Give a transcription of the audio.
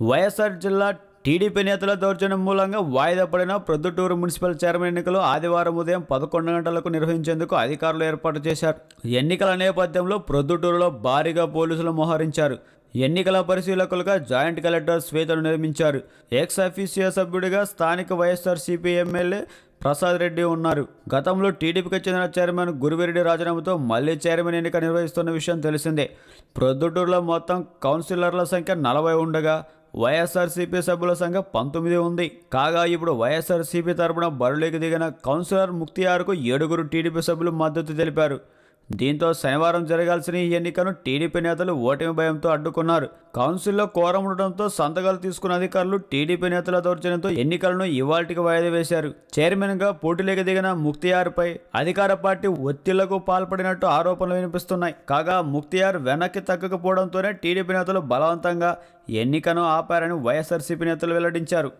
వైఎస్ఆర్ జిల్లా టీడీపీ నేతల దౌర్జన్యం మూలంగా వాయిదా పడిన ప్రొద్దుటూరు మున్సిపల్ చైర్మన్ ఎన్నికలు ఆదివారం ఉదయం పదకొండు గంటలకు నిర్వహించేందుకు అధికారులు ఏర్పాటు చేశారు. ఎన్నికల నేపథ్యంలో ప్రొద్దుటూరులో భారీగా పోలీసులు మోహరించారు. ఎన్నికల పరిశీలకులుగా జాయింట్ కలెక్టర్ శ్వేతను నియమించారు. ఎక్స్ అఫీషియో సభ్యుడిగా స్థానిక వైఎస్ఆర్సీపీ ఎమ్మెల్యే ప్రసాద్ రెడ్డి ఉన్నారు. గతంలో టీడీపీకి చెందిన చైర్మన్ గురువిరెడ్డి రాజీనామాతో మళ్ళీ చైర్మన్ ఎన్నిక నిర్వహిస్తున్న విషయం తెలిసిందే. ప్రొద్దుటూరులో మొత్తం కౌన్సిలర్ల సంఖ్య నలభై ఉండగా వైఎస్ఆర్సీపీ సభ్యుల సంఖ్య పంతొమ్మిది ఉంది. కాగా ఇప్పుడు వైఎస్ఆర్సీపీ తరపున బరిలోకి దిగిన కౌన్సిలర్ ముక్తియార్కు ఏడుగురు టీడీపీ సభ్యులు మద్దతు తెలిపారు. దీంతో శనివారం జరగాల్సిన ఈ ఎన్నికను టీడీపీ నేతలు ఓటమి భయంతో అడ్డుకున్నారు. కౌన్సిల్లో కోరం ఉండడంతో సంతకాలు తీసుకున్న అధికారులు టీడీపీ నేతల దౌర్జన్యంతో ఎన్నికలను ఇవాళకి వాయిదా వేశారు. చైర్మన్గా పోటీలోకి దిగిన ముక్తియార్పై అధికార పార్టీ ఒత్తిళ్ళకు పాల్పడినట్టు ఆరోపణలు వినిపిస్తున్నాయి. కాగా ముక్తియార్ వెనక్కి తగ్గకపోవడంతోనే టీడీపీ నేతలు బలవంతంగా ఎన్నికను ఆపారని వైఎస్ఆర్సీపీ నేతలు వెల్లడించారు.